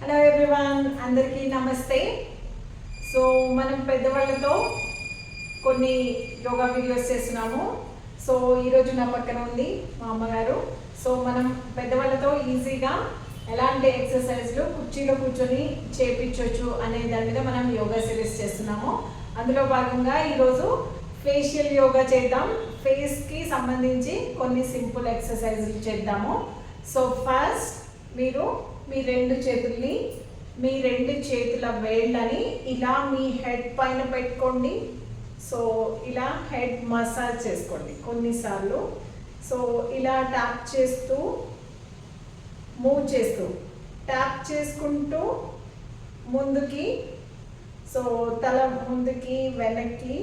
Hello everyone అందరికీ నమస్తే. So మనం పెద్దవాళ్ళతో కొన్ని యోగా వీడియోస్ చేస్తున్నాము. సో ఈరోజు నా పక్కన ఉంది మా అమ్మగారు. సో మనం పెద్దవాళ్ళతో ఈజీగా ఎలాంటి ఎక్సర్సైజ్లు కుర్చీలో కూర్చొని చేపించవచ్చు అనే దాని మీద మనం యోగా సిరీస్ చేస్తున్నాము. అందులో భాగంగా ఈరోజు ఫేషియల్ యోగా చేద్దాం. ఫేస్కి సంబంధించి కొన్ని సింపుల్ ఎక్సర్సైజులు చేద్దాము. సో ఫస్ట్ మీరు మీ రెండు చేతుల్ని మీ రెండు చేతుల వేళ్ళని ఇలా మీ హెడ్ పైన పెట్టుకోండి. సో ఇలా హెడ్ మసాజ్ చేసుకోండి కొన్నిసార్లు. సో ఇలా ట్యాప్ చేస్తూ మూవ్ చేస్తూ ట్యాప్ చేసుకుంటూ ముందుకి సో తల ముందుకి వెనక్కి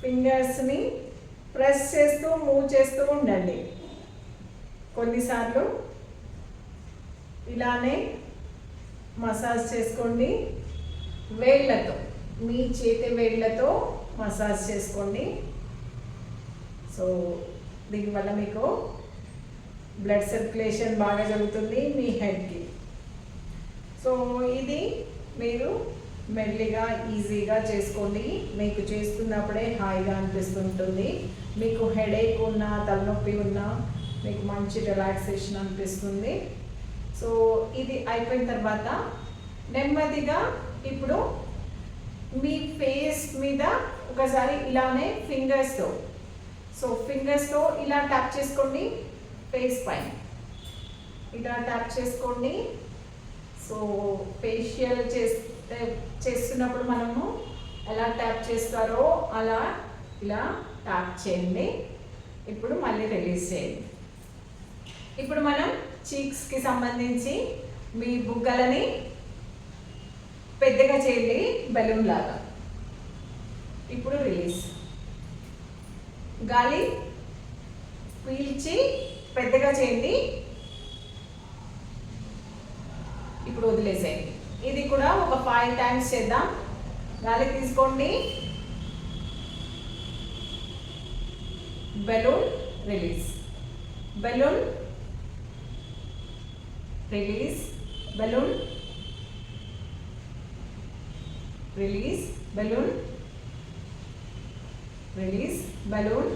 ఫింగర్స్ని ప్రెస్ చేస్తూ మూవ్ చేస్తూ ఉండండి. కొన్నిసార్లు ఇలానే మసాజ్ చేసుకోండి. వేళ్ళతో మీ చేతి వేళ్ళతో మసాజ్ చేసుకోండి. సో దీనివల్ల మీకు బ్లడ్ సర్క్యులేషన్ బాగా జరుగుతుంది మీ హెడ్కి. సో ఇది మీరు మెల్లిగా ఈజీగా చేసుకోండి. మీకు చేస్తున్నప్పుడే హాయిగా అనిపిస్తుంటుంది. మీకు హెడేక్ ఉన్నా తలనొప్పి ఉన్నా మీకు మంచి రిలాక్సేషన్ అనిపిస్తుంది. సో ఇది అయిపోయిన తర్వాత నెమ్మదిగా ఇప్పుడు మీ ఫేస్ మీద ఒకసారి ఇలానే ఫింగర్స్తో సో ఫింగర్స్తో ఇలా ట్యాప్ చేసుకోండి ఫేస్ పైన. ఇలా ట్యాప్ చేసుకోండి. సో ఫేషియల్ చేస్తే చేస్తున్నప్పుడు మనము ఎలా ట్యాప్ చేస్తారో అలా ఇలా ట్యాప్ చేయండి. ఇప్పుడు మళ్ళీ రిలీజ్ చేయండి. ఇప్పుడు మనం చీక్స్కి సంబంధించి మీ బుగ్గలని పెద్దగా చేయండి బెలూన్ లాగా. ఇప్పుడు రిలీజ్. గాలి పీల్చి పెద్దగా చేయండి. ఇప్పుడు వదిలేసేయండి. ఇది కూడా ఒక ఫైవ్ టైమ్స్ చేద్దాం. గాలి తీసుకోండి. Balloon release. Balloon release balloon release balloon release balloon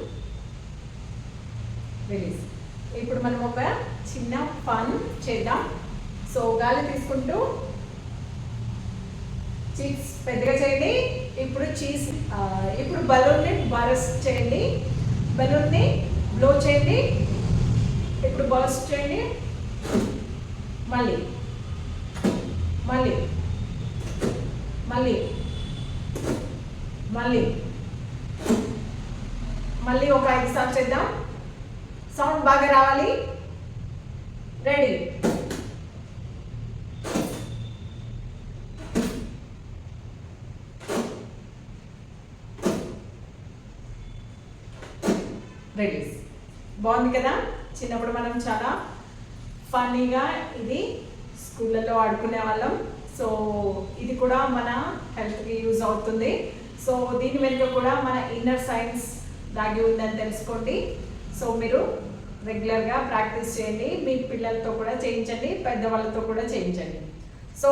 release ఇప్పుడు మనం ఒక చిన్న ఫన్ చేద్దాం. సో గాలి తీసుకుంటూ చీజ్ పెద్దగా చేయండి. ఇప్పుడు చీజ్ ఇప్పుడు బలూన్ని బరస్ట్ చేయండి. బలూన్ని బ్లో చేయండి. ఇప్పుడు బర్స్ట్ చేయండి. మళ్ళీ. మళ్ళీ. మళ్ళీ. మళ్ళీ. మళ్ళీ ఒక ఐదు సార్లు చేద్దాం. సౌండ్ బాగా రావాలి. రెడీ. రెడీస్ బాగుంది కదా? చిన్నప్పుడు మనం చాలా ఫన్నీగా ఇది స్కూళ్ళలో ఆడుకునే వాళ్ళం. సో ఇది కూడా మన హెల్త్కి యూజ్ అవుతుంది. సో దీని వెనుక కూడా మన ఇన్నర్ సైన్స్ దాగి ఉందని తెలుసుకోండి. సో మీరు రెగ్యులర్గా ప్రాక్టీస్ చేయండి. మీ పిల్లలతో కూడా చేయించండి పెద్దవాళ్ళతో కూడా చేయించండి. సో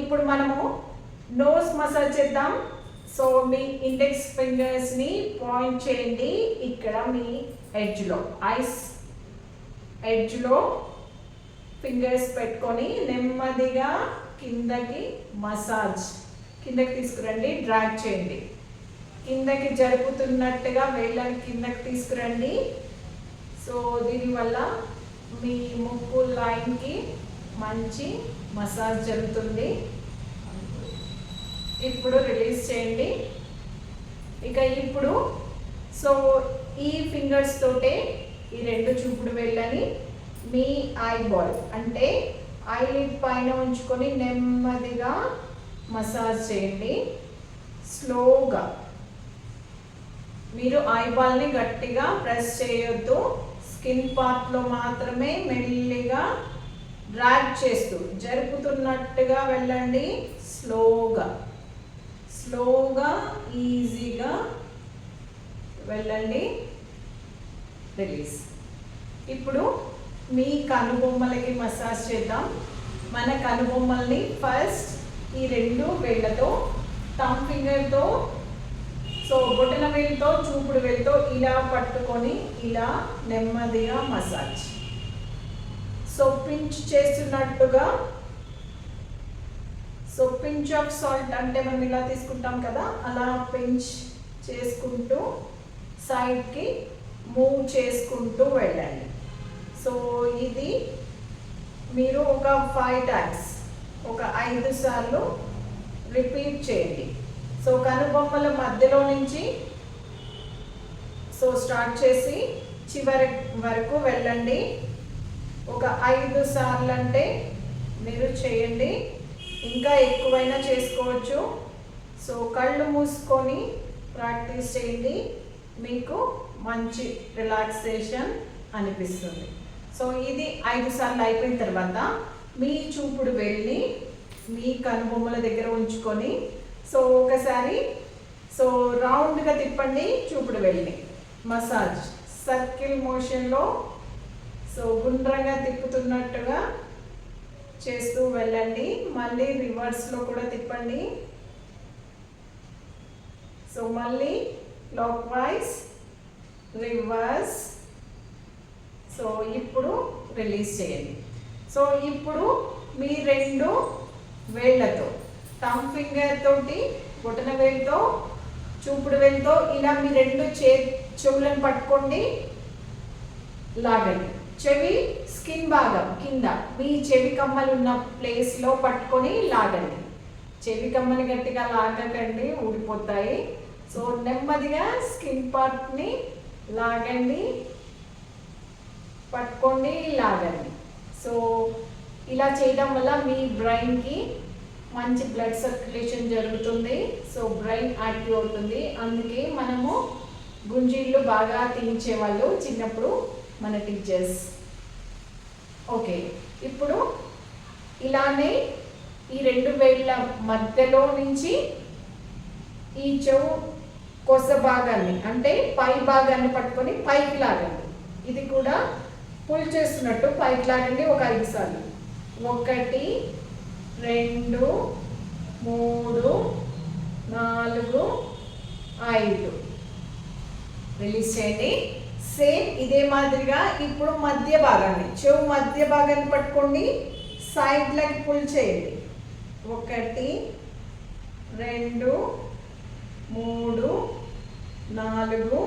ఇప్పుడు మనము నోస్ మసాజ్ చేద్దాం. సో మీ ఇండెక్స్ ఫింగర్స్ని పాయింట్ చేయండి. ఇక్కడ మీ ఎడ్జ్లో ఐస్ ఎడ్జ్లో ఫింగర్స్ పెట్టుకొని నెమ్మదిగా కిందకి మసాజ్ కిందకి తీసుకురండి డ్రాగ్ చేయండి. కిందకి జరుపుతున్నట్టుగా వేళ్ళని కిందకి తీసుకురండి. సో దీనివల్ల మీ ముక్కు లైన్కి మంచి మసాజ్ జరుగుతుంది. ఇప్పుడు రిలీజ్ చేయండి. ఇక ఇప్పుడు సో ఈ ఫింగర్స్ తోటే ఈ రెండు చూపుడు వేళ్ళని మీ ఐబాల్ అంటే ఐలిడ్ పైన ఉంచుకొని నెమ్మదిగా మసాజ్ చేయండి. స్లోగా మీరు ఐబాల్ని గట్టిగా ప్రెస్ చేయొద్దు. స్కిన్ పార్ట్లో మాత్రమే మెల్లిగా డ్రాగ్ చేస్తూ జరుపుతున్నట్టుగా వెళ్ళండి. స్లోగా స్లోగా ఈజీగా వెళ్ళండి. రిలీజ్ ఇప్పుడు మీ కనుబొమ్మలకి మసాజ్ చేద్దాం. మన కనుబొమ్మల్ని ఫస్ట్ ఈ రెండు వేళ్ళతో థమ్ ఫింగర్తో సో బొటన వేలుతో చూపుడు వేలుతో ఇలా పట్టుకొని ఇలా నెమ్మదిగా మసాజ్ సో పించ్ చేస్తున్నట్టుగా సో పించ్ ఆఫ్ సాల్ట్ అంటే మనం ఇలా తీసుకుంటాం కదా అలా పించ్ చేసుకుంటూ సైడ్కి మూవ్ చేసుకుంటూ వెళ్ళండి సో ఇది మీరు ఒక ఫైవ్ టైమ్స్ ఒక ఐదు సార్లు రిపీట్ చేయండి. సో కనుబొమ్మల మధ్యలో నుంచి సో స్టార్ట్ చేసి చివరి వరకు వెళ్ళండి. ఒక ఐదు సార్లు అంటే మీరు చేయండి. ఇంకా ఎక్కువైనా చేసుకోవచ్చు. సో కళ్ళు మూసుకొని ప్రాక్టీస్ చేయండి. మీకు మంచి రిలాక్సేషన్ అనిపిస్తుంది. సో ఇది ఐదు సార్లు అయిపోయిన తర్వాత మీ చూపుడు వెళ్ళి మీ కనుబొమ్మల దగ్గర ఉంచుకొని సో ఒకసారి సో రౌండ్గా తిప్పండి చూపుడు వెళ్ళి. మసాజ్ సర్కిల్ మోషన్లో సో గుండ్రంగా తిప్పుతున్నట్టుగా చేస్తూ వెళ్ళండి. మళ్ళీ రివర్స్లో కూడా తిప్పండి. సో మళ్ళీ క్లాక్ వైజ్ రివర్స్ సో ఇప్పుడు రిలీజ్ చేయండి. సో ఇప్పుడు మీ రెండు వేళ్ళతో టమ్ ఫింగర్ తోటి బొటన వేలుతో చూపుడు వేలుతో ఇలా మీ రెండు చే చెవులను పట్టుకోండి. లాగండి. చెవి స్కిన్ భాగం కింద మీ చెవి కమ్మలు ఉన్న ప్లేస్లో పట్టుకొని లాగండి. చెవి కమ్మని గట్టిగా లాగకండి ఊడిపోతాయి. సో నెమ్మదిగా స్కిన్ పార్ట్ని లాగండి. పట్టుకోండి లాగండి సో ఇలా చేయడం వల్ల మీ బ్రెయిన్కి మంచి బ్లడ్ సర్క్యులేషన్ జరుగుతుంది. సో బ్రెయిన్ యాక్టివ్ అవుతుంది. అందుకే మనము గుంజీళ్ళు బాగా తినించేవాళ్ళు చిన్నప్పుడు మన టీచర్స్. ఓకే ఇప్పుడు ఇలానే ఈ రెండు వేళ్ళ మధ్యలో నుంచి ఈ చెవు కొస భాగాన్ని అంటే పై భాగాన్ని పట్టుకొని పైకి లాగండి. ఇది కూడా పుల్ చేస్తున్నట్టు పైకి లాగండి ఒక ఐదు సార్లు. ఒకటి రెండు మూడు నాలుగు ఐదు. రిలీజ్ చేయండి. సేమ్ ఇదే మాదిరిగా ఇప్పుడు మధ్య భాగాన్ని చెవు మధ్య భాగాన్ని పట్టుకోండి. సైడ్లకి పుల్ చేయండి. ఒకటి రెండు మూడు నాలుగు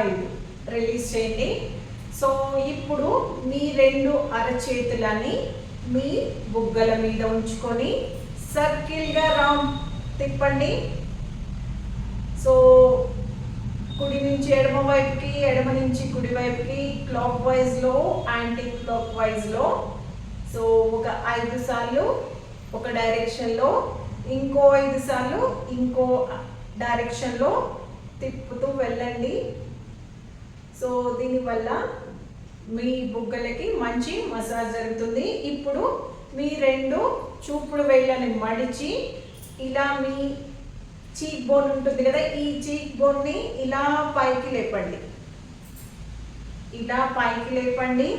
ఐదు. రిలీజ్ చేయండి. సో ఇప్పుడు మీ రెండు అరచేతులని మీ బుగ్గల మీద ఉంచుకొని సర్కిల్గా రౌండ్ తిప్పండి. సో కుడి నుంచి ఎడమ వైపుకి ఎడమ నుంచి కుడి వైపుకి క్లాక్ వైజ్లో యాంటీ క్లాక్ వైజ్లో సో ఒక ఐదు సార్లు ఒక డైరెక్షన్లో ఇంకో ఐదు సార్లు ఇంకో డైరెక్షన్లో తిప్పుతూ వెళ్ళండి. సో దీనివల్ల మీ బుగ్గలకి మంచి మసాజ్ జరుగుతుంది. ఇప్పుడు మీ రెండు చూపుడు వేళ్ళని మడిచి ఇలా మీ చీక్ బోన్ ఉంటుంది కదా ఈ చీక్ బోన్ని ఇలా పైకి లేపండి. ఇలా పైకి లేపండి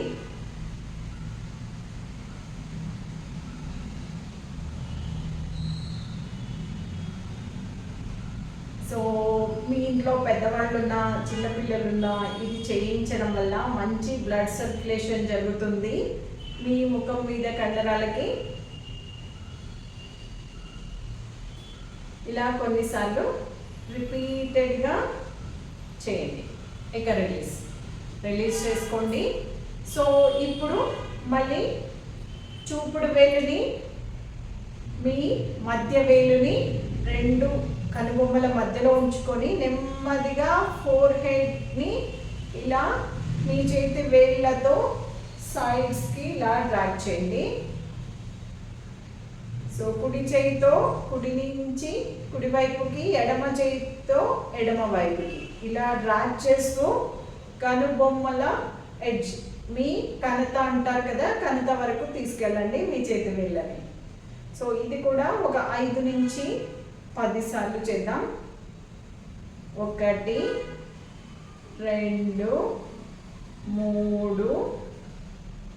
సో మీ ఇంట్లో పెద్దవాళ్ళు చిన్నపిల్లలున్నా చిన్నపిల్లలు ఇది చేయించడం వల్ల మంచి బ్లడ్ సర్క్యులేషన్ జరుగుతుంది. మీ ముఖం మీద కండరాలకి ఇలా కొన్నిసార్లు రిపీటెడ్గా చేయండి. ఇక రిలీజ్. రిలీజ్ చేసుకోండి. సో ఇప్పుడు మళ్ళీ చూపుడు వేలుని మీ మధ్య వేలుని రెండు కనుబొమ్మల మధ్యలో ఉంచుకొని నెమ్మదిగా ఫోర్ హెడ్ని ఇలా మీ చేతి వేళ్ళతో సైడ్స్కి ఇలా డ్రాగ్ చేయండి. సో కుడి చేయితో కుడి నుంచి కుడివైపుకి ఎడమ చేయితో ఎడమ వైపుకి ఇలా డ్రాగ్ చేస్తూ కనుబొమ్మల ఎడ్జ్ మీ కనత అంటారు కదా కనత వరకు తీసుకెళ్ళండి మీ చేతి వేళ్ళని. సో ఇది కూడా ఒక ఐదు నుంచి పది సార్లు చేద్దాం. ఒకటి రెండు మూడు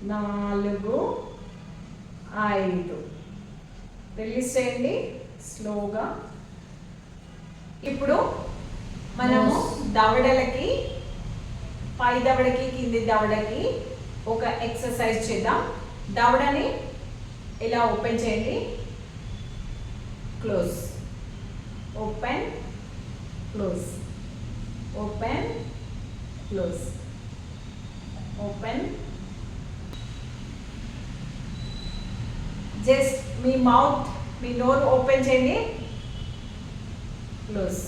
నాలుగు ఐదు. రిలీజ్ చేయండి. స్లోగా. ఇప్పుడు మనము దవడలకి పై దవడకి కింది దవడకి ఒక ఎక్సర్సైజ్ చేద్దాం. దవడని ఇలా ఓపెన్ చేయండి. Close open close open close open just మీ మౌత్ మీ నోరు ఓపెన్ చేయండి క్లోజ్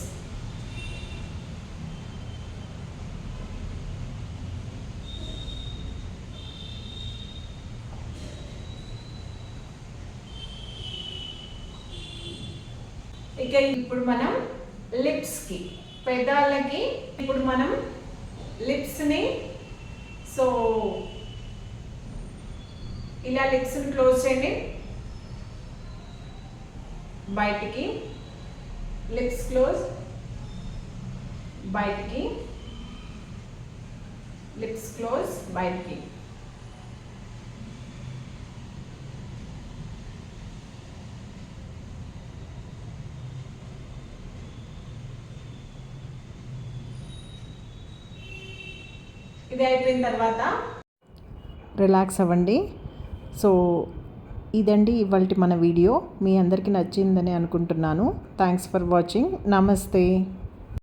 ఇక ఇప్పుడు మనం లిప్స్కి పెదాలకి. ఇప్పుడు మనం లిప్స్ని సో ఇలా లిప్స్ని క్లోజ్ చేయండి. బయటికి లిప్స్ క్లోజ్ బయటికి లిప్స్ క్లోజ్ బయటికి. ఇది అయిపోయిన తర్వాత రిలాక్స్ అవ్వండి. సో ఇదండి ఇవాళ మన వీడియో. మీ అందరికీ నచ్చిందని అనుకుంటున్నాను. Thanks for watching. నమస్తే.